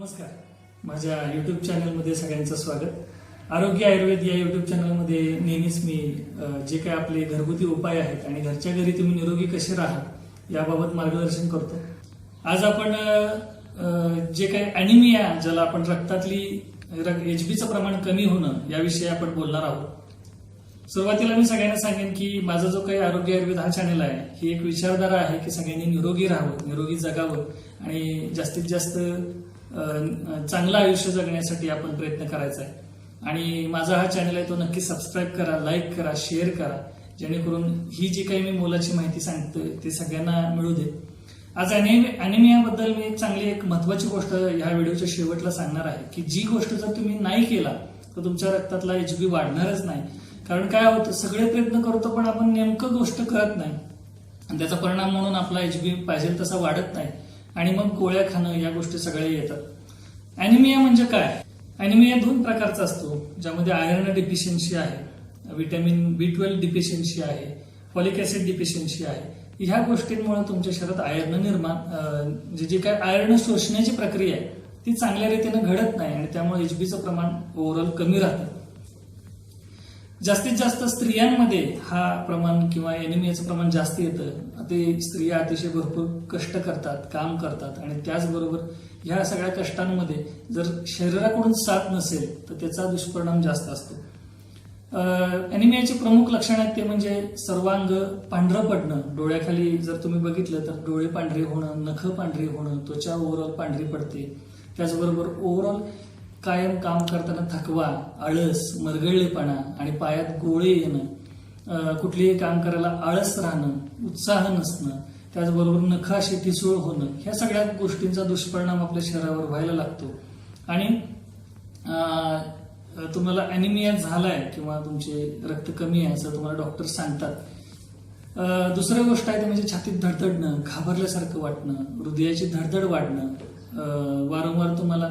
नमस्कार. माझ्या युट्यूब चॅनलमध्ये सगळ्यांचं स्वागत. आरोग्य आयुर्वेद या युट्यूब चॅनलमध्ये नेहमीच मी जे काय आपले घरगुती उपाय आहेत आणि घरच्या घरी तुम्ही निरोगी कसे राहा याबाबत मार्गदर्शन करतो. आज आपण जे काय अॅनिमिया ज्याला आपण रक्तातली एच बीचं प्रमाण कमी होणं याविषयी आपण बोलणार आहोत. सुरुवातीला मी सगळ्यांना सांगेन की माझा जो काही आरोग्य आयुर्वेद हा चॅनल आहे ही एक विचारधारा आहे की सगळ्यांनी निरोगी राहावं निरोगी जगावं आणि जास्तीत जास्त चांगलं आयुष्य जगण्यासाठी आपण प्रयत्न करायचा आहे. आणि माझा हा चॅनल आहे तो नक्की सबस्क्राईब करा लाईक करा शेअर करा. जेणेकरून ही जी काही मी मोलाची माहिती सांगतोय ती सगळ्यांना मिळू दे. आज अॅनिमियाबद्दल मी चांगली एक महत्वाची गोष्ट ह्या व्हिडिओच्या शेवटला सांगणार आहे की जी गोष्ट जर तुम्ही नाही केला तर तुमच्या रक्तातला एच बी वाढणारच नाही. कारण काय होतं सगळे प्रयत्न करतो पण आपण नेमकं गोष्ट करत नाही. आणि त्याचा परिणाम म्हणून आपला एच बी पाहिजे तसा वाढत नाही. आणि मग गोळ्या खाणं या गोष्टी सगळ्या येतात. अॅनिमिया म्हणजे काय? अॅनिमिया दोन प्रकारचा असतो ज्यामध्ये आयर्न डिफिशियन्सी आहे व्हिटॅमिन बी ट्वेल्व डिफिशियन्सी आहे फॉलिक ऍसिड डिफिशियन्सी आहे. ह्या गोष्टींमुळे तुमच्या शरीरात आयर्न निर्माण जे जे काय आयर्न शोषण्याची प्रक्रिया आहे ती चांगल्या रीतीनं घडत नाही आणि त्यामुळे एचबीचं प्रमाण ओव्हरऑल कमी राहतं. जास्तीत जास्त स्त्रियांमध्ये हा प्रमाण किंवा एनिमियाचं प्रमाण जास्त येतं. ते स्त्रिया अतिशय भरपूर कष्ट करतात काम करतात आणि त्याचबरोबर ह्या सगळ्या कष्टांमध्ये जर शरीराकडून साथ नसेल तर त्याचा दुष्परिणाम जास्त असतो. अॅनिमियाची प्रमुख लक्षण आहेत ते म्हणजे सर्वांग पांढरं पडणं. डोळ्याखाली जर तुम्ही बघितलं तर डोळे पांढरे होणं नख पांढरे होणं त्वचा ओव्हरऑल पांढरी पडते. त्याचबरोबर ओव्हरऑल कायम काम करताना थकवा आळस मरगळलेपणा आणि पायात गोळे येणं कुठलेही काम करायला आळस राहणं उत्साह नसणं त्याचबरोबर नखा अशी ठिसूळ होणं ह्या सगळ्या गोष्टींचा दुष्परिणाम आपल्या शरीरावर व्हायला लागतो. आणि तुम्हाला अॅनिमिया झालाय किंवा तुमचे रक्त कमी आहे असं तुम्हाला डॉक्टर सांगतात. दुसरी गोष्ट आहे ते म्हणजे छातीत धडधडणं घाबरल्यासारखं वाटणं हृदयाची धडधड वाढणं. वारंवार तुम्हाला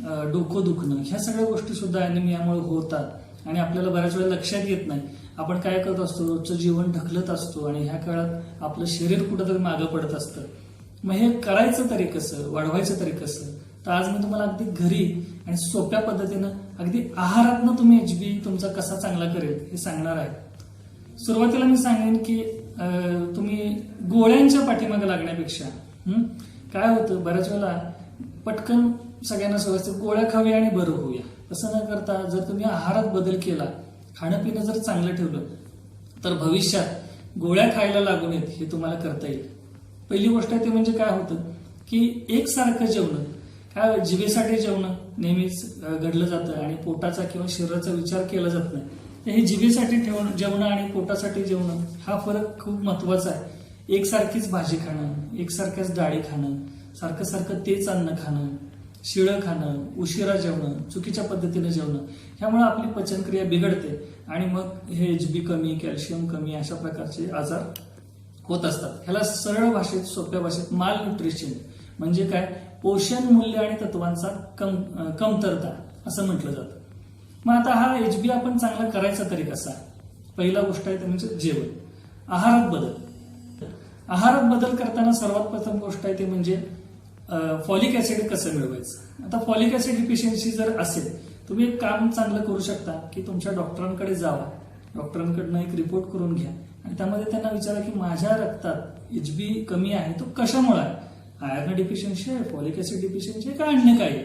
डोकं दुखणं ह्या सगळ्या गोष्टी सुद्धा अॅनिमियामुळे होतात. आणि आपल्याला बऱ्याच वेळा लक्षात येत नाही. आपण काय करत असतो? रोजचं जीवन ढकलत असतो आणि ह्या काळात आपलं शरीर कुठंतरी मागं पडत असतं. मग हे करायचं तरी कसं? वाढवायचं तरी कसं? तर आज मी तुम्हाला अगदी घरी आणि सोप्या पद्धतीनं अगदी आहारातनं तुम्ही एच बी तुमचा कसा चांगला करेल हे सांगणार आहे. सुरुवातीला मी सांगेन की तुम्ही गोळ्यांच्या पाठीमागे लागण्यापेक्षा काय होतं? बऱ्याच वेळेला पटकन सगळ्यांना सवय गोळ्या खाऊया आणि बरं होऊया. तसं न करता जर तुम्ही आहारात बदल केला खाणं पिणं जर चांगलं ठेवलं तर भविष्यात गोळ्या खायला लागू नयेत हे तुम्हाला करता येईल. पहिली गोष्ट आहे ते म्हणजे काय होतं की एकसारखं जेवणं काय जिभेसाठी जेवण नेहमीच घडलं जातं आणि पोटाचा किंवा शरीराचा विचार केला जात नाही. तर हे जिभेसाठी ठेवणं जेवणं आणि पोटासाठी जेवणं हा फरक खूप महत्त्वाचा आहे. एकसारखीच भाजी खाणं एकसारख्याच डाळी खाणं सारखं सारखं तेच अन्न खाणं शिळं खाणं उशिरा जेवणं चुकीच्या पद्धतीनं जेवणं ह्यामुळे आपली पचनक्रिया बिघडते आणि मग हे एच बी कमी कॅल्शियम कमी अशा प्रकारचे आजार होत असतात. ह्याला सरळ भाषेत सोप्या भाषेत माल न्यूट्रिशन म्हणजे काय? पोषण मूल्य आणि तत्वांचा कम कमतरता असं म्हटलं जातं. मग आता हा एच बी आपण चांगला करायचा तरी कसा? पहिला गोष्ट आहे ते म्हणजे जेवण. आहारात बदल. आहारात बदल करताना सर्वात प्रथम गोष्ट आहे ते म्हणजे फॉलिक ऍसिड कसं मिळवायचं? आता फॉलिक ऍसिड डिफिशियन्सी जर असेल तुम्ही एक काम चांगलं करू शकता की तुमच्या डॉक्टरांकडे जावा. डॉक्टरांकडनं एक रिपोर्ट करून घ्या. आणि त्यामध्ये त्यांना विचारा की माझ्या रक्तात एच बी कमी आहे तो कशामुळे आहे? आयर्न डिफिशियन्सी आहे फॉलिक ऍसिड डिफिशियन्सी आहे का अन्य काय आहे?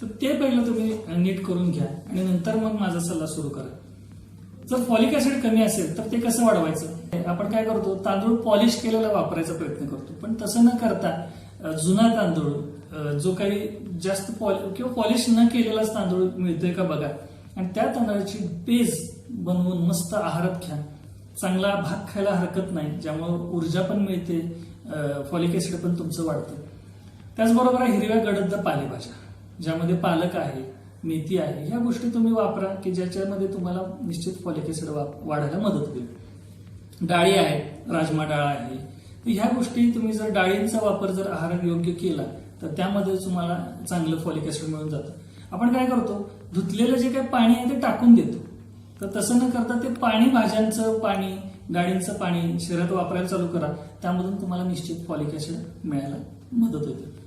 तर ते पहिलं तुम्ही नीट करून घ्या आणि नंतर मग माझा सल्ला सुरू करा. जर फॉलिक ऍसिड कमी असेल तर ते कसं वाढवायचं? आपण काय करतो? तांदूळ पॉलिश केलेला वापरायचा प्रयत्न करतो. पण तसं न करता जुना तांदूळ जो काही जास्त पॉलि किंवा पॉलिश न केलेलाच तांदूळ मिळतोय का बघा. आणि त्या तांदळाची पेज बनवून मस्त आहारात घ्या. चांगला भात खायला हरकत नाही ज्यामुळे ऊर्जा पण मिळते फॉलिक ऍसिड पण तुमचं वाढतं. त्याचबरोबर आहे हिरव्या गडद पालेभाज्या ज्यामध्ये पालक आहे मेथी आहे ह्या गोष्टी तुम्ही वापरा की ज्याच्यामध्ये तुम्हाला निश्चित फॉलिक ऍसिड वाढायला मदत होईल. डाळी आहेत राजमा डाळ आहे तर ह्या गोष्टी तुम्ही जर डाळींचा वापर जर आहारात योग्य केला तर त्यामध्ये तुम्हाला चांगलं फॉलिक ऍसिड मिळून जातं. आपण काय करतो? धुतलेलं जे काही पाणी आहे ते टाकून देतो. तर तसं न करता ते पाणी भाज्यांचं पाणी डाळींचं पाणी शरीरात वापरायला चालू करा. त्यामधून तुम्हाला निश्चित फॉलिक ऍसिड मिळायला मदत होते.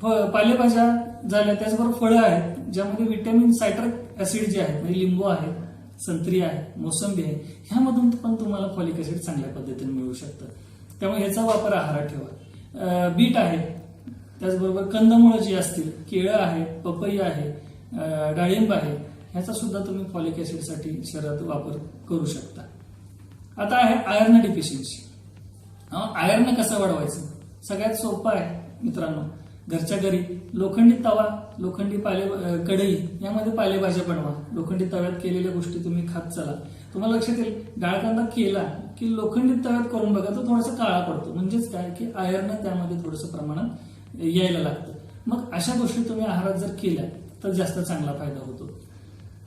फ- पालेभाज्या झाल्या त्याचबरोबर फळं आहेत ज्यामध्ये व्हिटॅमिन सायट्रिक ऍसिड जे आहेत म्हणजे लिंबू आहे संत्री आहे मोसंबी आहे ह्यामधून पण तुम्हाला फॉलिक ऍसिड चांगल्या पद्धतीने मिळू शकतं. त्यामुळे ह्याचा वापर आहारात ठेवा. बीट आहे त्याचबरोबर कंदमुळं जी असतील केळं आहे पपई आहे डाळिंब आहे ह्याचा सुद्धा तुम्ही फॉलिक ऍसिडसाठी शरीरात वापर करू शकता. आता आहे आयर्न डिफिशियन्सी आयर्न कसं वाढवायचं? सगळ्यात सोपं आहे मित्रांनो. घरच्या घरी. लोखंडी तवा लोखंडी पाले कढई यामध्ये पालेभाज्या बनवा. लोखंडी तव्यात केलेल्या गोष्टी तुम्ही खात चला. तुम्हाला लक्षात येईल गाळकांदा केला की लोखंडी तव्यात करून बघा तो थोडासा काळा पडतो. म्हणजेच काय? की आयर्न त्यामध्ये थोडंसं प्रमाणात यायला लागतं. मग अशा गोष्टी तुम्ही आहारात जर केल्या तर जास्त चांगला फायदा होतो.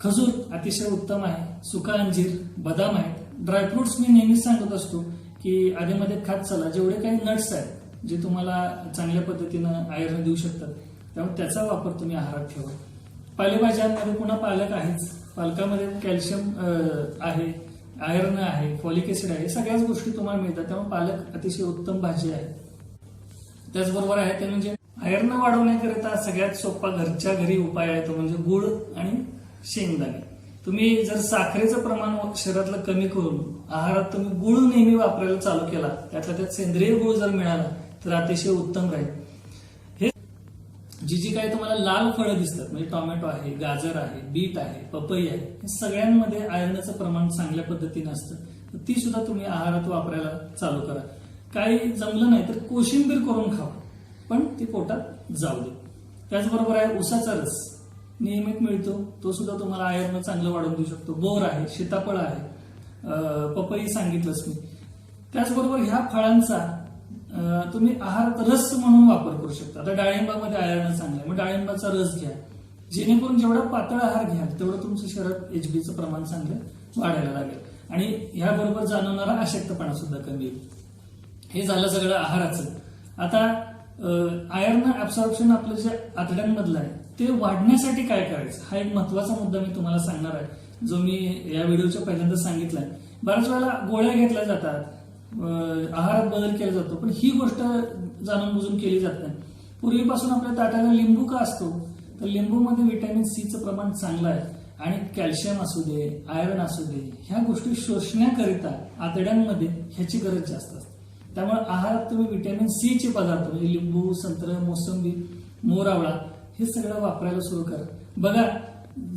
खजूर अतिशय उत्तम आहे. सुका अंजीर बदाम आहेत. ड्रायफ्रुट्स मी नेहमीच सांगत असतो की आधीमध्ये खात चला. जेवढे काही नट्स आहेत जे तुम्हाला चांगल्या पद्धतीनं आयर्न देऊ शकतात त्यामुळे त्याचा वापर तुम्ही आहारात ठेवा. पालेभाज्यांमध्ये पुन्हा पालक आहेच. पालकामध्ये कॅल्शियम आहे आयर्न आहे फॉलिक ऍसिड आहे सगळ्याच गोष्टी तुम्हाला मिळतात. त्यामुळे पालक अतिशय उत्तम भाजी आहे. त्याचबरोबर आहे ते म्हणजे आयर्न वाढवण्याकरिता सगळ्यात सोपा घरच्या घरी उपाय आहे तो म्हणजे गुळ आणि शेंगदाणे. तुम्ही जर साखरेचं प्रमाण शरीरातलं कमी करून आहारात तुम्ही गुळ नेहमी वापरायला चालू केला त्यातला त्यात सेंद्रिय गुळ जर मिळाला तर अतिशय उत्तम राहील हे जी जी काही तुम्हाला लाल फळं दिसतात म्हणजे टोमॅटो आहे गाजर आहे बीट आहे पपई आहे हे सगळ्यांमध्ये आयर्नचं प्रमाण चांगल्या पद्धतीने असतं. ती सुद्धा तुम्ही आहारात वापरायला चालू करा. काही जमलं नाही तर कोशिंबीर करून खावा पण ती पोटात जाऊ दे. त्याचबरोबर आहे उसाचा रस. नियमित मिळतो तो सुद्धा तुम्हाला आयर्न चांगलं वाढवून देऊ शकतो. बोर आहे सीताफळ आहे पपई सांगितलंच मी. त्याचबरोबर ह्या फळांचा तुम्ही आहार रस म्हणून वापर करू शकता. आता डाळिंबामध्ये आयर्न चांगलं आहे. मग डाळिंबाचा रस घ्या. जेणेकरून जेवढा पातळ आहार घ्याल तेवढं तुमच्या शरीरात एचबीचं प्रमाण चांगलं वाढायला लागेल. आणि ह्याबरोबर जाणवणारा अशक्तपणा सुद्धा कमी येईल हे झालं सगळं आहाराचं. आता आयर्न ऍब्सॉर्प्शन आपलं जे आतड्यांमधलं आहे ते वाढण्यासाठी काय करायचं? हा एक महत्त्वाचा मुद्दा मी तुम्हाला सांगणार आहे. जो मी या व्हिडिओच्या पहिल्यांदा सांगितलाय. बऱ्याच वेळेला गोळ्या घेतल्या जातात. आहारात बदल केला जातो. पण ही गोष्ट जाणून बुजून केली जात नाही. पूर्वीपासून आपल्या ताटाला लिंबू का असतो? तर लिंबूमध्ये व्हिटॅमिन सीचं प्रमाण चांगलं आहे. आणि कॅल्शियम असू दे आयरन असू दे ह्या गोष्टी शोषण्याकरिता आतड्यांमध्ये ह्याची गरज जास्त असते. त्यामुळे आहारात तुम्ही व्हिटॅमिन सी चे पदार्थ म्हणजे लिंबू संत्र मोसंबी मोरावळा हे सगळं वापरायला सुरू करा. बघा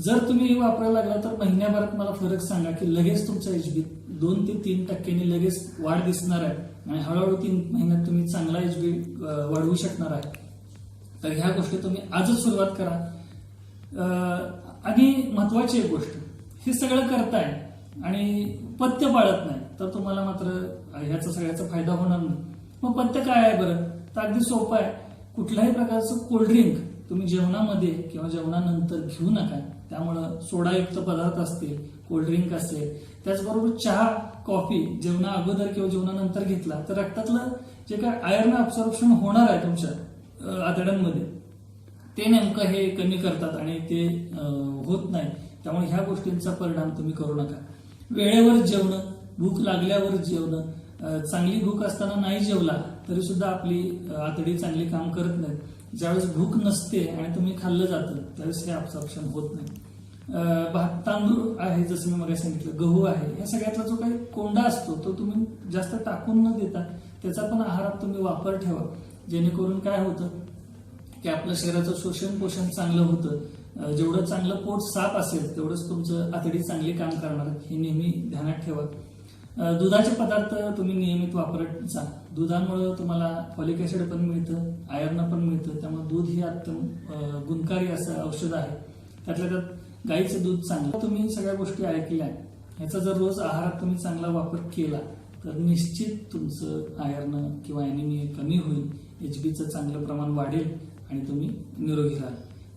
जर तुम्ही हे वापरायला लागला तर महिन्याभरात मला फरक सांगा की लगेच तुमचा एचबी दोन ते तीन टक्क्यांनी लगेच वाढ दिसणार आहे. आणि हळूहळू तीन महिन्यात तुम्ही चांगला एचबी वाढवू शकणार आहे. तर ह्या गोष्टी तुम्ही आजच सुरुवात करा. आणि महत्वाची एक गोष्ट हे सगळं करताय आणि पथ्य पाळत नाही तर तुम्हाला मात्र ह्याचा सगळ्याचा फायदा होणार नाही. मग पथ्य काय आहे बरं? तर अगदी सोपं आहे. कुठल्याही प्रकारचं कोल्ड्रिंक तुम्ही जेवणामध्ये किंवा जेवणानंतर घेऊ नका. त्यामुळं सोडायुक्त पदार्थ असतील कोल्ड्रिंक असेल. त्याचबरोबर चहा कॉफी जेवणा अगोदर किंवा जेवणानंतर घेतला तर रक्तातलं जे काय आयर्न अब्सॉर्प्शन होणार आहे तुमच्या आतड्यांमध्ये ते नेमकं हे कमी करतात आणि ते होत नाही. त्यामुळे ह्या गोष्टींचा परिणाम तुम्ही करू नका. वेळेवर जेवणं भूक लागल्यावर जेवणं चांगली भूक असताना नाही जेवला तरी सुद्धा आपली आतडी चांगली काम करत नाही. ज्यावेळेस भूक नसते आणि तुम्ही खाल्लं जातं त्यावेळेस हे अब्सॉर्प्शन होत नाही. भात तांदूळ आहे जसं मी मला सांगितलं गहू आहे या सगळ्यातला जो काही कोंडा असतो तो तुम्ही जास्त टाकून न देता त्याचा पण आहारात तुम्ही वापर ठेवा. जेणेकरून काय होतं की आपलं शरीराचं शोषण पोषण चांगलं होतं. जेवढं चांगलं पोट साफ असेल तेवढंच तुमचं आतडी चांगली काम करणार हे नेहमी ध्यानात ठेवा. दुधाचे पदार्थ तुम्ही नियमित वापरत जा. दुधामुळं तुम्हाला फॉलिक ऍसिड पण मिळतं आयर्न पण मिळतं. त्यामुळे दूध हे अत्यंत गुणकारी असं औषध आहे. त्यातल्या त्यात गाईचं दूध चांगलं. तुम्ही सगळ्या गोष्टी ऐकल्या ह्याचा जर रोज आहारात तुम्ही चांगला वापर केला तर निश्चित तुमचं आयर्न किंवा अॅनिमिया कमी होईल. एच बीचं चांगलं प्रमाण वाढेल आणि तुम्ही निरोगी राहाल.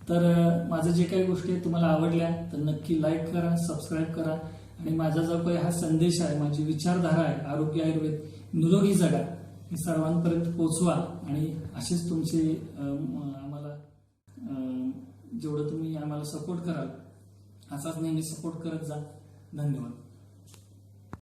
तर माझं जे काही गोष्टी आहेत तुम्हाला आवडल्या तर नक्की लाईक करा सबस्क्राईब करा. आणि माझा जो काही हा संदेश आहे माझी विचारधारा आहे आरोग्य आयुर्वेद निरोगी जगा. हे सर्वांपर्यंत पोचवा. आणि असेच तुमचे आम्हाला जेवढं तुम्ही आम्हाला सपोर्ट कराल असाच नेहमी सपोर्ट करत जा. धन्यवाद.